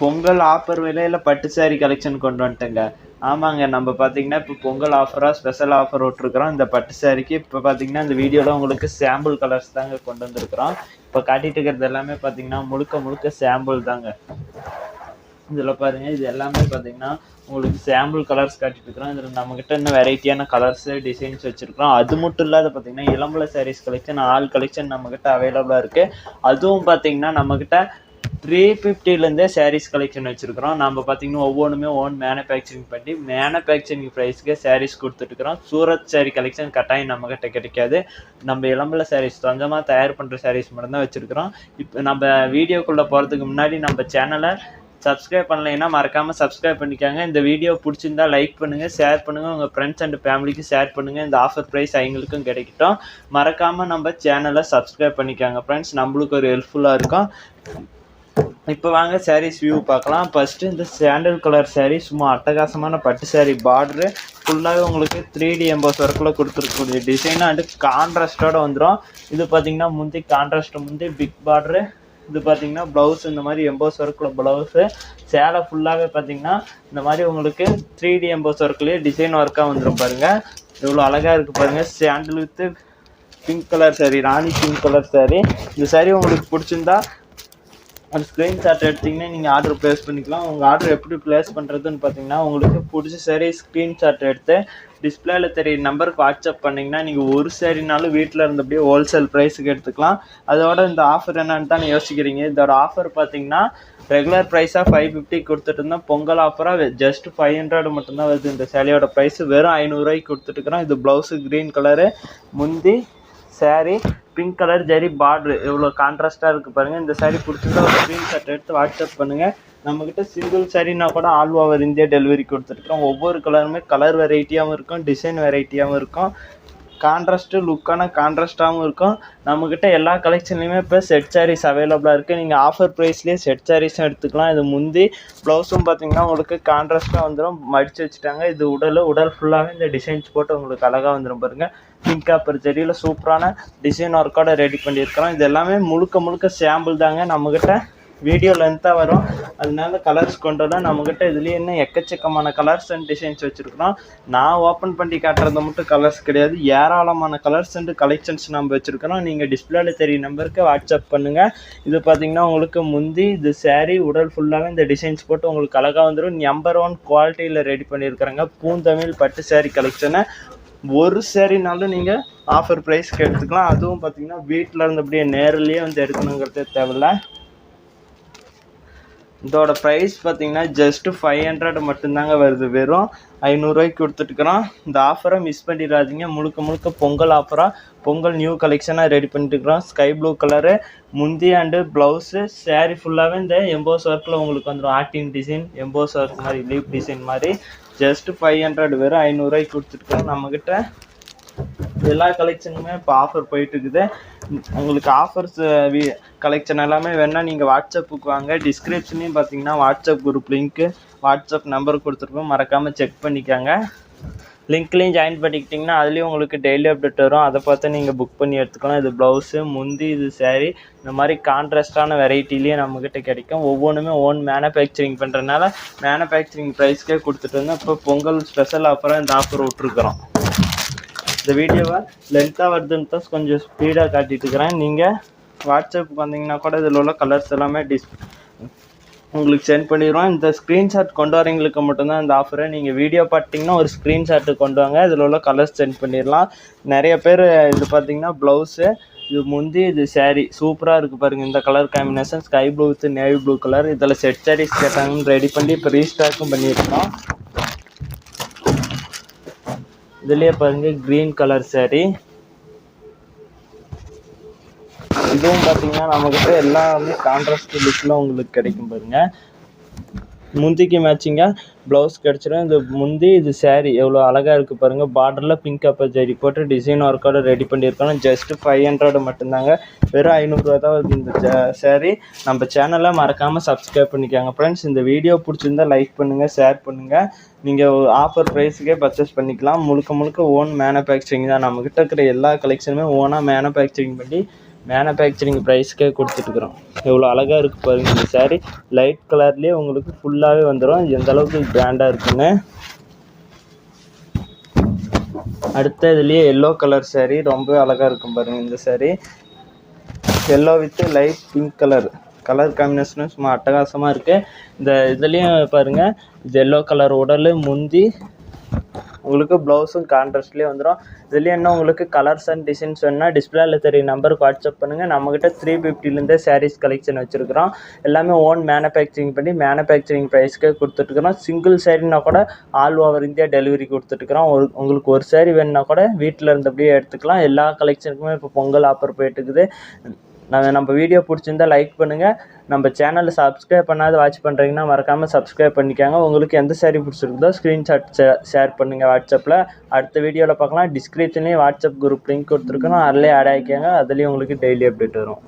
Pongal offer விலையில் பட்டு saree collection கொண்டு வந்துட்டேங்க. ஆமாங்க நம்ம பார்த்தீங்கன்னா இப்போ பொங்கல் ஆஃபராக ஸ்பெஷல் ஆஃபர் விட்ருக்குறோம் இந்த பட்டு சாரிக்கு இப்போ பார்த்தீங்கன்னா இந்த வீடியோவில் உங்களுக்கு சாம்பிள் கலர்ஸ் தாங்க கொண்டு வந்திருக்கிறோம். இப்போ காட்டிட்டு இருக்கிறது எல்லாமே பார்த்தீங்கன்னா முழுக்க முழுக்க சாம்பிள் தாங்க. இதில் பாருங்க இது எல்லாமே பார்த்தீங்கன்னா உங்களுக்கு சாம்பிள் கலர்ஸ் காட்டிட்டுருக்குறோம் இதில் நம்மக்கிட்ட இன்னும் வெரைட்டியான கலர்ஸு டிசைன்ஸ் வச்சுருக்கிறோம். அது மட்டும் இல்லாத பார்த்தீங்கன்னா இளம்பல சாரீஸ் கலெக்ஷன் ஆல் கலெக்ஷன் நம்மக்கிட்ட அவைலபிளாக இருக்குது அதுவும் பார்த்தீங்கன்னா நம்மக்கிட்ட த்ரீ ஃபிஃப்டிலேருந்தே சாரீஸ் கலெக்ஷன் வச்சுருக்கிறோம். நம்ம பார்த்தீங்கன்னா ஒவ்வொன்றுமே ஓன் மேனுஃபேக்சரிங் பண்ணி மேனுஃபேக்சரிங் ப்ரைஸ்க்கு சாரீஸ் கொடுத்துட்டுருக்குறோம். சூரத் சாரீ கலெக்ஷன் கட்டாயம் நம்மக்கிட்ட கிடைக்காது. நம்ம இளம்பல சாரீஸ் சொந்தமாக தயார் பண்ணுற சாரீஸ் மட்டும்தான் வச்சுருக்கிறோம். இப்போ நம்ம வீடியோக்குள்ளே போகிறதுக்கு முன்னாடி நம்ம சேனலை சப்ஸ்கிரைப் பண்ணலைன்னா மறக்காமல் சப்ஸ்கிரைப் பண்ணிக்காங்க. இந்த வீடியோ பிடிச்சிருந்தா லைக் பண்ணுங்கள் ஷேர் பண்ணுங்கள் உங்கள் ஃப்ரெண்ட்ஸ் அண்ட் ஃபேமிலிக்கு ஷேர் பண்ணுங்கள் இந்த ஆஃபர் ப்ரைஸ் அவங்களுக்கும் கிடைக்கட்டும். மறக்காமல் நம்ம சேனலை சப்ஸ்கிரைப் பண்ணிக்காங்க ஃப்ரெண்ட்ஸ் நம்மளுக்கு ஒரு ஹெல்ப்ஃபுல்லாக இருக்கும். இப்போ வாங்க சாரீஸ் வியூ பார்க்கலாம். ஃபஸ்ட்டு இந்த சாண்டல் கலர் சாரீ சும்மா அட்டகாசமான பட்டு சாரீ பார்டரு ஃபுல்லாகவே உங்களுக்கு த்ரீ டி எம்போஸ் ஒர்க்கில் கொடுத்துருக்கக்கூடிய டிசைனாக அண்டு கான்ட்ராஸ்டோடு வந்துடும் இது பார்த்தீங்கன்னா முந்தி கான்ட்ராஸ்ட் முந்தி பிக் பார்டரு இது பார்த்தீங்கன்னா ப்ளவுஸ் இந்த மாதிரி எம்போஸ் ஒர்க்கில் ப்ளவுஸு சேலை ஃபுல்லாகவே பார்த்தீங்கன்னா இந்த மாதிரி உங்களுக்கு த்ரீ டி எம்போஸ் ஒர்க்லேயே டிசைன் ஒர்க்காக வந்துடும் பாருங்கள் எவ்வளோ அழகாக இருக்குது பாருங்கள் sandal with pink colour saree rani pink colour saree இந்த சாரீ உங்களுக்கு பிடிச்சிருந்தா அந்த ஸ்க்ரீன்ஷாட் எடுத்தீங்கன்னா நீங்கள் ஆர்டர் ப்ளேஸ் பண்ணிக்கலாம். உங்கள் ஆர்டர் எப்படி ப்ளேஸ் பண்ணுறதுன்னு பார்த்தீங்கன்னா உங்களுக்கு பிடிச்ச சரி ஸ்க்ரீன்ஷாட் எடுத்து டிஸ்பிளேல தெரிய நம்பருக்கு வாட்ஸ்அப் பண்ணிங்கன்னா நீங்கள் ஒரு சேரீனாலும் வீட்டில் இருந்தபடியே ஹோல்சேல் ப்ரைஸுக்கு எடுத்துக்கலாம். அதோட இந்த ஆஃபர் என்னன்னு தான் யோசிக்கிறீங்க. இதோட ஆஃபர் பார்த்தீங்கன்னா ரெகுலர் ப்ரைஸாக ஃபைவ் ஃபிஃப்டி கொடுத்துட்டு இருந்தோம். பொங்கல் ஆஃபராக ஜஸ்ட் ஃபைவ் ஹண்ட்ரட் மட்டும்தான் வருது. இந்த சேலையோட ப்ரைஸ் வெறும் ஐநூறுரூவாய்க்கு கொடுத்துட்டுருக்குறோம் இது ப்ளவுஸு க்ரீன் கலரு முந்தி saree pink colour zari border எவ்வளோ கான்ட்ராஸ்ட்டாக இருக்குது பாருங்கள் இந்த சாரீ பிடிச்சிருந்தா ஒரு ஸ்க்ரீன்ஷாட் எடுத்து வாட்ஸ்அப் பண்ணுங்கள் நம்மக்கிட்ட சிங்கிள் சாரினா கூட ஆல் ஓவர் இந்தியா டெலிவரி கொடுத்துருக்கோம் ஒவ்வொரு கலருமே கலர் வெரைட்டியாகவும் இருக்கும் டிசைன் வெரைட்டியாகவும் இருக்கும். கான்ட்ராஸ்ட்டு லுக்கான கான்ட்ராஸ்ட்டாகவும் இருக்கும். நம்மக்கிட்ட எல்லா கலெக்ஷன்லையுமே இப்போ செட் சாரீஸ் அவைலபிளாக இருக்குது நீங்கள் ஆஃபர் ப்ரைஸ்லேயே செட் சாரீஸும் எடுத்துக்கலாம். இது முந்தி ப்ளவுஸும் பார்த்தீங்கன்னா உங்களுக்கு கான்ட்ராஸ்ட்டாக வந்துடும் மடித்து வச்சுட்டாங்க. இது உடல் உடல் ஃபுல்லாகவே இந்த டிசைன்ஸ் போட்டு உங்களுக்கு அழகாக வந்துடும் பாருங்கள் பிங்க் காப்பர் செடியில் சூப்பரான டிசைன் ஒர்க்கோட ரெடி பண்ணியிருக்கிறோம். இது எல்லாமே முழுக்க முழுக்க சாம்பிள் தாங்க நம்மக்கிட்ட வீடியோ லென்த்தாக வரும். அதனால கலர்ஸ் கொண்டு வரோம் நம்மக்கிட்ட இதுலேயே இன்னும் எக்கச்சக்கமான கலர்ஸ் அண்ட் டிசைன்ஸ் வச்சுருக்கிறோம். நான் ஓப்பன் பண்ணி காட்டுறது மட்டும் கலர்ஸ் கிடையாது. ஏராளமான கலர்ஸ் அண்ட் கலெக்ஷன்ஸ் நம்ம வச்சுருக்கிறோம். நீங்கள் டிஸ்பிளேல தெரிய நம்பருக்கு வாட்ஸ்அப் பண்ணுங்கள் இது பார்த்தீங்கன்னா உங்களுக்கு முந்தி இது சேரீ உடல் ஃபுல்லாகவே இந்த டிசைன்ஸ் போட்டு உங்களுக்கு அழகாக வந்துடும் நம்பர் ஒன் குவாலிட்டியில் ரெடி பண்ணியிருக்கிறாங்க பூந்தமிழ் பட்டு சேரீ கலெக்ஷனை ஒரு சேரீனாலும் நீங்கள் ஆஃபர் ப்ரைஸ்க்கு எடுத்துக்கலாம். அதுவும் பார்த்தீங்கன்னா வீட்டில் இருந்தபடியே நேரிலேயே வந்து எடுக்கணுங்கிறதே தேவையில்ல. இதோட ப்ரைஸ் பார்த்தீங்கன்னா ஜஸ்ட்டு ஃபைவ் ஹண்ட்ரட் மட்டும்தாங்க வருது. வெறும் ஐநூறுரூவாய்க்கு கொடுத்துட்டுக்கிறோம் இந்த ஆஃபரை மிஸ் பண்ணிடாதீங்க. முழுக்க முழுக்க பொங்கல் ஆஃபராக பொங்கல் நியூ கலெக்ஷனாக ரெடி பண்ணிட்டுருக்குறோம். ஸ்கை ப்ளூ கலரு முந்தி அண்டு ப்ளவுஸு சேரீ ஃபுல்லாகவே இந்த எம்போஸ் ஒர்க்கில் உங்களுக்கு வந்துடும் ஆர்டின் டிசைன் எம்போஸ் ஒர்க் மாதிரி லீவ் டிசைன் மாதிரி. ஜஸ்ட்டு ஃபைவ் ஹண்ட்ரட் வெறும் ஐநூறுரூவாய்க்கு கொடுத்துருக்கோம் நம்மக்கிட்ட எல்லா கலெக்ஷனுமே இப்போ ஆஃபர் போயிட்டு இருக்குது உங்களுக்கு ஆஃபர்ஸ் கலெக்ஷன் எல்லாமே வேணால் நீங்கள் வாட்ஸ்அப்புக்கு வாங்க. டிஸ்கிரிப்ஷன்லையும் பார்த்தீங்கன்னா WhatsApp group link WhatsApp number கொடுத்துருப்போம். மறக்காமல் செக் பண்ணிக்கோங்க. லிங்க்லேயும் ஜாயின் பண்ணிக்கிட்டிங்கன்னா அதுலேயும் உங்களுக்கு டெய்லி அப்டேட் வரும். அதை பார்த்து நீங்கள் புக் பண்ணி எடுத்துக்கலாம். இது ப்ளவுஸு முந்தி இது சேரீ இந்த மாதிரி கான்ட்ராஸ்டான வெரைட்டிலேயே நம்மக்கிட்ட கிடைக்கும். ஒவ்வொன்றுமே ஓன் மேனுஃபேக்சரிங் பண்ணுறதுனால மேனுஃபேக்சரிங் ப்ரைஸ்க்கே கொடுத்துட்டு இருந்தோம் இப்போ பொங்கல் ஸ்பெஷல் ஆஃபராக இந்த ஆஃபர் விட்ருக்குறோம் இந்த வீடியோவை லென்த்தாக வருதுன்னு தான் கொஞ்சம் ஸ்பீடாக காட்டிட்டு இருக்கிறேன். நீங்கள் வாட்ஸ்அப்புக்கு வந்தீங்கன்னா கூட இதில் உள்ள கலர்ஸ் எல்லாமே டிஸ் உங்களுக்கு சென்ட் பண்ணிடுவோம் இந்த ஸ்க்ரீன்ஷாட் கொண்டு வரவங்களுக்கு மட்டும்தான் இந்த ஆஃபரை நீங்கள் வீடியோ பார்த்தீங்கன்னா ஒரு ஸ்க்ரீன்ஷாட்டு கொண்டு வாங்க. இதில் உள்ள கலர்ஸ் சென்ட் பண்ணிடலாம். நிறைய பேர் இது பார்த்தீங்கன்னா ப்ளவுஸு இது முந்தி இது saree. சூப்பராக இருக்குது பாருங்கள் இந்த colour combination sky blue with navy blue colour இதில் செட் சாரீஸ் கேட்டாங்கன்னு ரெடி பண்ணி இப்போ ரீஸ்டாக்கும் பண்ணியிருக்கோம் இதுலயே பாருங்க கிரீன் கலர் சாரி இதுவும் பார்த்தீங்கன்னா நம்மக்கிட்ட எல்லாமே கான்ட்ராஸ்ட் லுக்கில் உங்களுக்கு கிடைக்கும் பாருங்க. முந்திக்கு மேட்சிங்காக ப்ளவுஸ் கிடச்சிரும். இது முந்தி இது saree எவ்வளோ அழகாக இருக்குது பாருங்கள் பார்டரில் பிங்க் அப்பர் ஜரி போட்டு டிசைன் ஒர்க்கோட ரெடி பண்ணியிருக்கோம். ஜஸ்ட்டு ஃபைவ் ஹண்ட்ரடு மட்டும்தாங்க. வெறும் ஐநூறுரூவா தான் வருது இந்த saree. நம்ம சேனலை மறக்காமல் சப்ஸ்கிரைப் பண்ணிக்கோங்க ஃப்ரெண்ட்ஸ் இந்த வீடியோ பிடிச்சிருந்தா லைக் பண்ணுங்கள் ஷேர் பண்ணுங்கள் நீங்கள் ஆஃபர் ப்ரைஸுக்கே பர்ச்சேஸ் பண்ணிக்கலாம். முழுக்க முழுக்க ஓன் மேனுஃபேக்சரிங் தான். நம்மக்கிட்ட இருக்கிற எல்லா கலெக்ஷனுமே ஓனாக மேனுஃபேக்சரிங் பண்ணி மேனுஃபேக்சரிங் ப்ரைஸ்க்கே கொடுத்துட்ருக்குறோம் எவ்வளோ அழகாக இருக்குது பாருங்கள் இந்த saree. லைட் கலர்லேயே உங்களுக்கு ஃபுல்லாகவே வந்துடும் எந்த அளவுக்கு கிராண்டாக இருக்குன்னு. அடுத்த இதுலேயே எல்லோ கலர் saree. ரொம்ப அழகாக இருக்கும் பாருங்கள் இந்த saree. Yellow with light pink colour colour காம்பினேஷனும் சும்மா அட்டகாசமாக இருக்குது இந்த இதுலேயும் பாருங்கள் இது எல்லோ கலர் உடல் முந்தி உங்களுக்கு ப்ளவுஸும் கான்ட்ராஸ்ட்லேயே வந்துடும் இதுலேயே என்ன உங்களுக்கு கலர்ஸ் அண்ட் டிசைன்ஸ் வேணுன்னா டிஸ்பிளேல தெரிய நம்பருக்கு வாட்ஸ்அப் பண்ணுங்கள் நம்மக்கிட்ட த்ரீ ஃபிஃப்டிலேருந்தே சாரீஸ் கலெக்ஷன் வச்சுருக்கிறோம். எல்லாமே ஓன் மேனுஃபேக்சரிங் பண்ணி மேனுஃபேக்சரிங் ப்ரைஸ்க்கே கொடுத்துட்ருக்குறோம் சிங்கிள் சாரீனா கூட ஆல் ஓவர் இந்தியா டெலிவரி கொடுத்துட்ருக்குறோம் ஒரு உங்களுக்கு ஒரு சாரீ வேணுன்னா கூட வீட்டில் இருந்தபடியே எடுத்துக்கலாம். எல்லா கலெக்ஷனுக்குமே இப்போ பொங்கல் ஆஃபர் போயிட்டுருக்குது. நாங்கள் நம்ம வீடியோ பிடிச்சிருந்தா லைக் பண்ணுங்கள் நம்ம சேனலை சப்ஸ்கிரைப் பண்ணாத வாட்ச் பண்ணுறீங்கன்னா மறக்காமல் சப்ஸ்கிரைப் பண்ணிக்காங்க. உங்களுக்கு எந்த சேரீ பிடிச்சிருக்குதோ ஸ்க்ரீன்ஷாட் ஷேர் பண்ணுங்கள் வாட்ஸ்அப்பில் அடுத்த வீடியோவில் பார்க்கலாம். டிஸ்கிரிப்ஷன்லேயும் வாட்ஸ்அப் குரூப் லிங்க் கொடுத்துருக்கோம் அதிலே ஆட் ஆகிக்கோங்க அதுலேயும் உங்களுக்கு டெய்லி அப்டேட் வரும்.